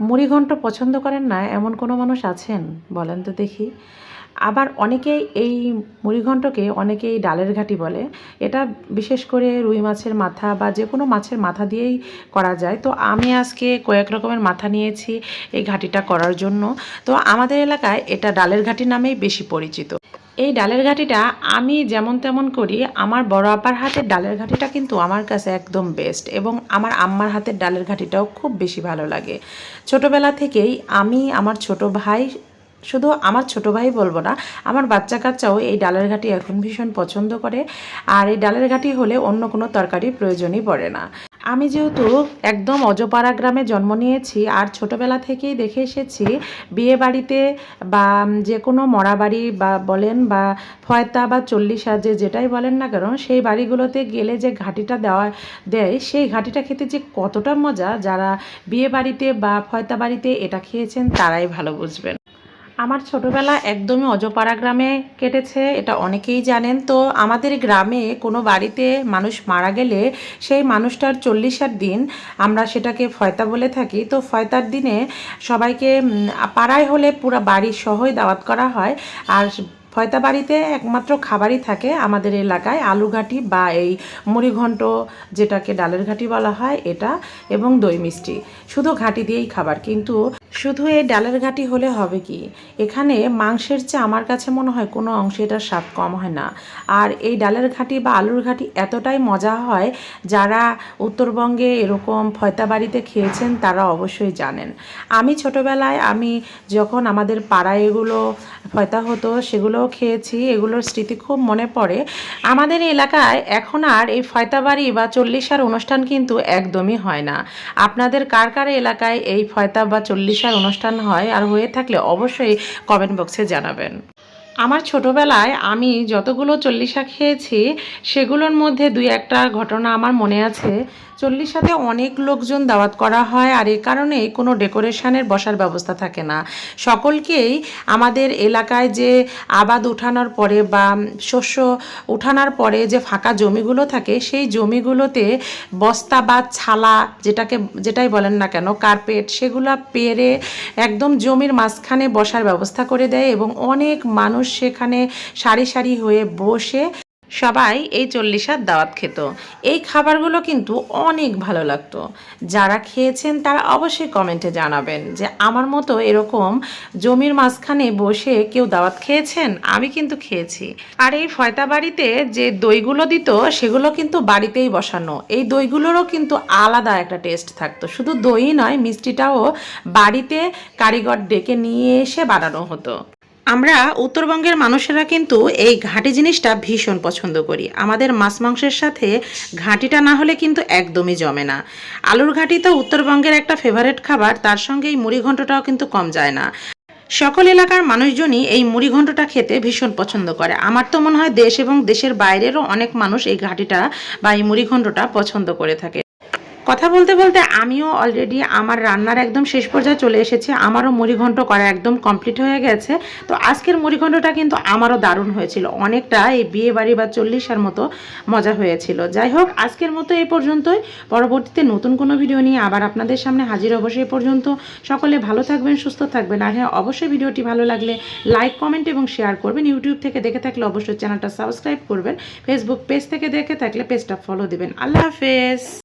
মুড়িঘণ্ট পছন্দ করেন না, এমন কোনো মানুষ আছেন? বলেন তো দেখি। আবার অনেকেই এই মুড়িঘণ্টকে অনেকেই ডালের ঘাটি বলে। এটা বিশেষ করে রুই মাছের মাথা বা যে কোনো মাছের মাথা দিয়েই করা যায়। তো আমি আজকে কয়েক রকমের মাথা নিয়েছি এই ঘাটিটা করার জন্য। তো আমাদের এলাকায় এটা ডালের ঘাটি নামেই বেশি পরিচিত। এই ডালের ঘাটিটা আমি যেমন তেমন করি, আমার বড় আপার হাতের ডালের ঘাটিটা কিন্তু আমার কাছে একদম বেস্ট এবং আমার আম্মার হাতের ডালের ঘাটিটাও খুব বেশি ভালো লাগে। ছোটবেলা থেকেই আমি, আমার ছোট ভাই, শুধু আমার ছোট ভাই বলব না, আমার বাচ্চা কাচ্চাও এই ডালের ঘাটি এখন ভীষণ পছন্দ করে। আর এই ডালের ঘাটি হলে অন্য কোনো তরকারি প্রয়োজনই পড়ে না। আমি যেহেতু একদম অজপাড়া গ্রামে জন্ম নিয়েছি, আর ছোটবেলা থেকেই দেখে এসেছি বিয়ে বাড়িতে বা যে কোনো মরা বাড়ি বা বলেন বা ফয়তা বা চল্লিশ যে যেটাই বলেন না কেন, সেই বাড়িগুলোতে গেলে যে ঘাটিটা দেওয়া, দেয়, সেই ঘাটিটা খেতে যে কতটা মজা, যারা বিয়ে বাড়িতে বা ফয়তা বাড়িতে এটা খেয়েছেন তারাই ভালো বুঝবেন। আমার ছোটবেলা একদমই অজপাড়া গ্রামে কেটেছে, এটা অনেকেই জানেন। তো আমাদের গ্রামে কোনো বাড়িতে মানুষ মারা গেলে সেই মানুষটার চল্লিশার দিন আমরা সেটাকে ফয়তা বলে থাকি। তো ফয়তার দিনে সবাইকে পাড়ায় হলে পুরো বাড়ি সহই দাওয়াত করা হয়। আর ফয়তা বাড়িতে একমাত্র খাবারই থাকে আমাদের এলাকায় আলু ঘাটি বা এই মুড়িঘণ্ট, যেটাকে ডালের ঘাটি বলা হয়, এটা এবং দই মিষ্টি। শুধু ঘাটি দিয়েই খাবার, কিন্তু শুধু এই ডালের ঘাটি হলে হবে কি? এখানে মাংসের চেয়ে আমার কাছে মনে হয় কোনো অংশে এটার স্বাদ কম হয় না। আর এই ডালের ঘাটি বা আলুর ঘাটি এতটাই মজা হয়, যারা উত্তরবঙ্গে এরকম ফয়তা বাড়িতে খেয়েছেন তারা অবশ্যই জানেন। আমি ছোটবেলায় আমি যখন আমাদের পাড়ায় এগুলো ফয়তা হতো, সেগুলোও খেয়েছি। এগুলোর স্মৃতি খুব মনে পড়ে। আমাদের এলাকায় এখন আর এই ফয়তা বাড়ি বা চল্লিশার অনুষ্ঠান কিন্তু একদমই হয় না। আপনাদের কার কার এলাকায় এই ফয়তা বা চল্লিশার অনুষ্ঠান হয় আর হয়ে থাকলে অবশ্যই কমেন্ট বক্সে জানাবেন। আমার ছোটবেলায় আমি যতগুলো চল্লিশা খেয়েছি, সেগুলোর মধ্যে দুই একটা ঘটনা আমার মনে আছে। চল্লিশাতে অনেক লোকজন দাওয়াত করা হয় আর এ কারণে কোনো ডেকোরেশনের বসার ব্যবস্থা থাকে না। সকলকেই আমাদের এলাকায় যে আবাদ উঠানোর পরে বা শস্য উঠানোর পরে যে ফাঁকা জমিগুলো থাকে, সেই জমিগুলোতে বস্তা বা ছালা যেটাকে, যেটাই বলেন না কেন, কার্পেট সেগুলো পেরে একদম জমির মাঝখানে বসার ব্যবস্থা করে দেয় এবং অনেক মানুষ সেখানে সারি সারি হয়ে বসে সবাই এই চল্লিশার দাওয়াত খেত। এই খাবারগুলো কিন্তু অনেক ভালো লাগতো। যারা খেয়েছেন তারা অবশ্যই কমেন্টে জানাবেন যে আমার মতো এরকম জমির মাঝখানে বসে কেউ দাওয়াত খেয়েছেন? আমি কিন্তু খেয়েছি। আর এই ফয়তা বাড়িতে যে দইগুলো দিত, সেগুলো কিন্তু বাড়িতেই বসানো। এই দইগুলোরও কিন্তু আলাদা একটা টেস্ট থাকতো। শুধু দই নয়, মিষ্টিটাও বাড়িতে কারিগর ডেকে নিয়ে এসে বানানো হতো। আমরা উত্তরবঙ্গের মানুষেরা কিন্তু এই ঘাঁটি জিনিসটা ভীষণ পছন্দ করি। আমাদের মাছ মাংসের সাথে ঘাঁটিটা না হলে কিন্তু একদমই জমে না। আলুর ঘাঁটি তো উত্তরবঙ্গের একটা ফেভারেট খাবার, তার সঙ্গে এই মুড়ি ঘন্টটাও কিন্তু কম যায় না। সকল এলাকার মানুষজনই এই মুড়ি ঘন্টটা খেতে ভীষণ পছন্দ করে। আমার তো মনে হয় দেশ এবং দেশের বাইরেরও অনেক মানুষ এই ঘাঁটিটা বা এই মুড়ি ঘন্টটা পছন্দ করে থাকে। কথা বলতে বলতে আমিও অলরেডি আমার রান্নার একদম শেষ পর্যায়ে চলে এসেছি। আমারও মুড়িঘণ্ট করা একদম কমপ্লিট হয়ে গেছে। তো আজকের মুড়িঘণ্টটা কিন্তু আমারও দারুণ হয়েছিল। অনেকটা এই বিয়ে বাড়ি বা চল্লিশের মতো মজা হয়েছিল। যাই হোক, আজকের মতো এই পর্যন্তই। পরবর্তীতে নতুন কোনো ভিডিও নিয়ে আবার আপনাদের সামনে হাজির অবশ্যই এই পর্যন্ত। সকলে ভালো থাকবেন, সুস্থ থাকবেন। আর হ্যাঁ অবশ্যই ভিডিওটি ভালো লাগলে লাইক কমেন্ট এবং শেয়ার করবেন। ইউটিউব থেকে দেখে থাকলে অবশ্যই চ্যানেলটা সাবস্ক্রাইব করবেন। ফেসবুক পেজ থেকে দেখে থাকলে পেজটা ফলো দিবেন। আল্লাহ হাফেজ।